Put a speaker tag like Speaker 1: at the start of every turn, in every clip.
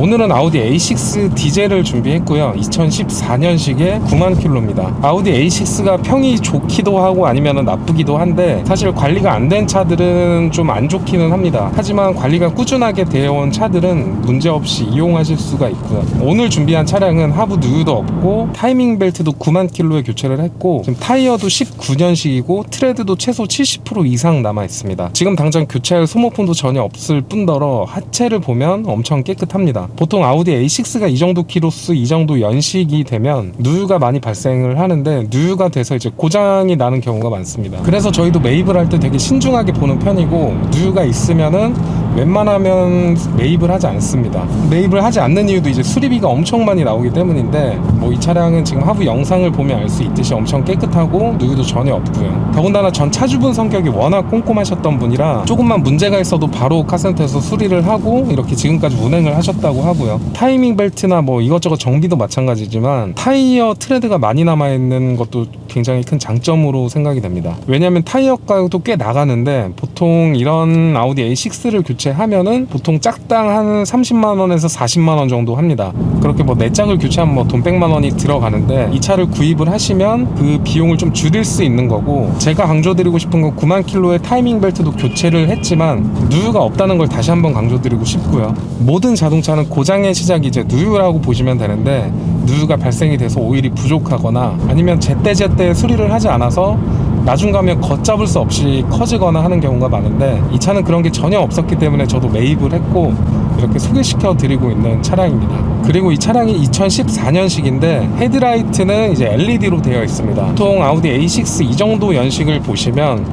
Speaker 1: 오늘은 아우디 A6 디젤을 준비했고요. 2014년식의 9만 킬로입니다. 아우디 A6가 평이 좋기도 하고 아니면 나쁘기도 한데 사실 관리가 안 된 차들은 좀 안 좋기는 합니다. 하지만 관리가 꾸준하게 되어 온 차들은 문제없이 이용하실 수가 있고요. 오늘 준비한 차량은 하부 누유도 없고 타이밍 벨트도 9만 킬로에 교체를 했고 지금 타이어도 19년식이고 트레드도 최소 70% 이상 남아 있습니다. 지금 당장 교체할 소모품도 전혀 없을 뿐더러 하체를 보면 엄청 깨끗합니다. 보통 아우디 A6가 이 정도 키로수, 이 정도 연식이 되면 누유가 많이 발생을 하는데 누유가 돼서 이제 고장이 나는 경우가 많습니다. 그래서 저희도 매입을 할 때 되게 신중하게 보는 편이고 누유가 있으면은 웬만하면 매입을 하지 않습니다. 매입을 하지 않는 이유도 이제 수리비가 엄청 많이 나오기 때문인데 뭐 이 차량은 지금 하부 영상을 보면 알 수 있듯이 엄청 깨끗하고 누유도 전혀 없고요. 더군다나 전 차주분 성격이 워낙 꼼꼼하셨던 분이라 조금만 문제가 있어도 바로 카센터에서 수리를 하고 이렇게 지금까지 운행을 하셨다고 하고요. 타이밍 벨트나 뭐 이것저것 정비도 마찬가지지만 타이어 트레드가 많이 남아 있는 것도 굉장히 큰 장점으로 생각이 됩니다. 왜냐하면 타이어 가격도 꽤 나가는데 보통 이런 아우디 A6를 교체 하면은 보통 짝당 한 30만 원에서 40만 원 정도 합니다. 그렇게 뭐 네 짝을 교체하면 뭐돈 100만 원이 들어가는데 이 차를 구입을 하시면 그 비용을 좀 줄일 수 있는 거고 제가 강조드리고 싶은 건 9만 킬로의 타이밍 벨트도 교체를 했지만 누유가 없다는 걸 다시 한번 강조드리고 싶고요. 모든 자동차는 고장의 시작이 이제 누유라고 보시면 되는데 누유가 발생이 돼서 오일이 부족하거나 아니면 제때제때 수리를 하지 않아서 나중 가면 걷잡을 수 없이 커지거나 하는 경우가 많은데 이 차는 그런 게 전혀 없었기 때문에 저도 매입을 했고 이렇게 소개시켜 드리고 있는 차량입니다. 그리고 이 차량이 2014년식인데 헤드라이트는 이제 LED로 되어 있습니다. 보통 아우디 A6 이 정도 연식을 보시면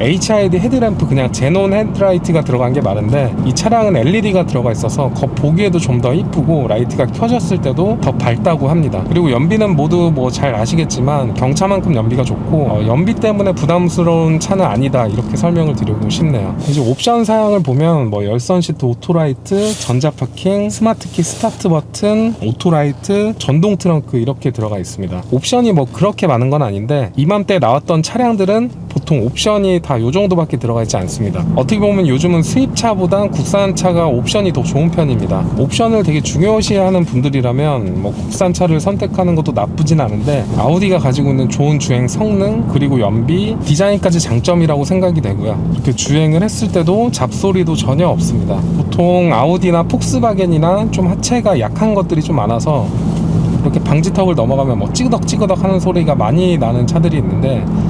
Speaker 1: HID 헤드램프 그냥 제논 헤드라이트가 들어간 게 많은데 이 차량은 LED가 들어가 있어서 겉 보기에도 좀 더 이쁘고 라이트가 켜졌을 때도 더 밝다고 합니다. 그리고 연비는 모두 뭐 잘 아시겠지만 경차만큼 연비가 좋고 어, 연비 때문에 부담스러운 차는 아니다 이렇게 설명을 드리고 싶네요. 이제 옵션 사양을 보면 뭐 열선 시트 오토라이트, 전자 파킹, 스마트키 스타트 버튼, 오토라이트, 전동 트렁크 이렇게 들어가 있습니다. 옵션이 뭐 그렇게 많은 건 아닌데 이맘때 나왔던 차량들은 보통 옵션이 다 요 정도밖에 들어가 있지 않습니다. 어떻게 보면 요즘은 수입차보단 국산차가 옵션이 더 좋은 편입니다. 옵션을 되게 중요시하는 분들이라면 뭐 국산차를 선택하는 것도 나쁘진 않은데 아우디가 가지고 있는 좋은 주행 성능 그리고 연비 디자인까지 장점이라고 생각이 되고요. 이렇게 주행을 했을 때도 잡소리도 전혀 없습니다. 보통 아우디나 폭스바겐이나 좀 하체가 약한 것들이 좀 많아서 이렇게 방지턱을 넘어가면 뭐 찌그덕찌그덕 하는 소리가 많이 나는 차들이 있는데 뭐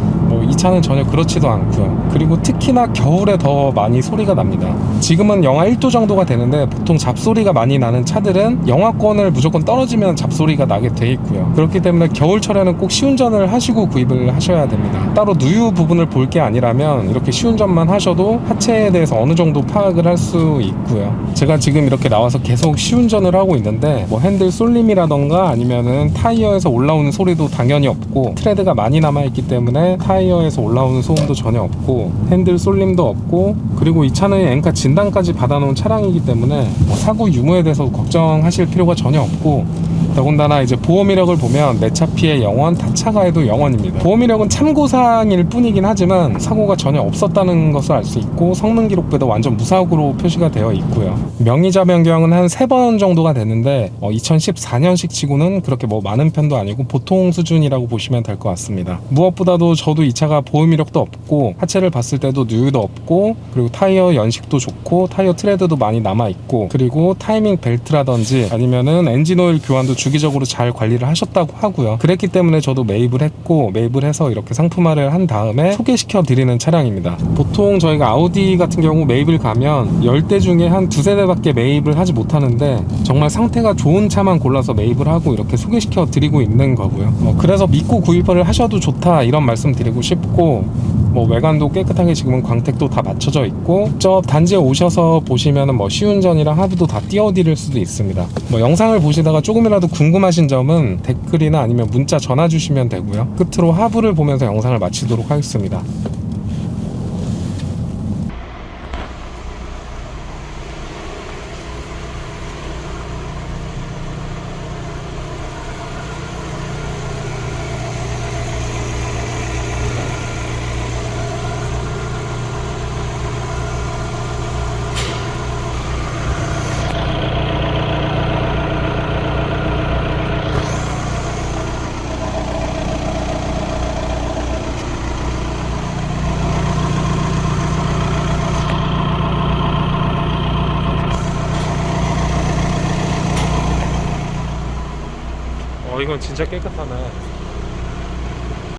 Speaker 1: 이 차는 전혀 그렇지도 않고요. 그리고 특히나 겨울에 더 많이 소리가 납니다. 지금은 영하 1도 정도가 되는데 보통 잡소리가 많이 나는 차들은 영하권을 무조건 떨어지면 잡소리가 나게 돼 있고요. 그렇기 때문에 겨울철에는 꼭 시운전을 하시고 구입을 하셔야 됩니다. 따로 누유 부분을 볼 게 아니라면 이렇게 시운전만 하셔도 하체에 대해서 어느 정도 파악을 할 수 있고요. 제가 지금 이렇게 나와서 계속 시운전을 하고 있는데 뭐 핸들 쏠림이라던가 아니면은 타이어에서 올라오는 소리도 당연히 없고 트레드가 많이 남아 있기 때문에 타이어 에서 올라오는 소음도 전혀 없고 핸들 쏠림도 없고 그리고 이 차는 엔카 진단까지 받아놓은 차량이기 때문에 뭐 사고 유무에 대해서 걱정하실 필요가 전혀 없고 더군다나 이제 보험 이력을 보면 내 차 피해 영원, 타차 가해도 영원입니다. 보험 이력은 참고사항일 뿐이긴 하지만 사고가 전혀 없었다는 것을 알 수 있고 성능 기록부에도 완전 무사고로 표시가 되어 있고요. 명의자 변경은 한 세 번 정도가 됐는데 어, 2014년식 치고는 그렇게 뭐 많은 편도 아니고 보통 수준이라고 보시면 될 것 같습니다. 무엇보다도 저도 이 차가 보험 이력도 없고 하체를 봤을 때도 누유도 없고 그리고 타이어 연식도 좋고 타이어 트레드도 많이 남아 있고 그리고 타이밍 벨트라든지 아니면은 엔진 오일 교환도 주기적으로 잘 관리를 하셨다고 하고요. 그랬기 때문에 저도 매입을 했고 매입을 해서 이렇게 상품화를 한 다음에 소개시켜 드리는 차량입니다. 보통 저희가 아우디 같은 경우 매입을 가면 10대 중에 한 두세 대밖에 매입을 하지 못하는데 정말 상태가 좋은 차만 골라서 매입을 하고 이렇게 소개시켜 드리고 있는 거고요. 뭐 그래서 믿고 구입을 하셔도 좋다 이런 말씀 드리고 싶고 뭐 외관도 깨끗하게 지금은 광택도 다 맞춰져 있고 저 단지에 오셔서 보시면은 뭐 시운전이랑 하부도 다 띄워드릴 수도 있습니다. 뭐 영상을 보시다가 조금이라도 궁금하신 점은 댓글이나 아니면 문자 전화 주시면 되고요. 끝으로 하부를 보면서 영상을 마치도록 하겠습니다. 진짜 깨끗하네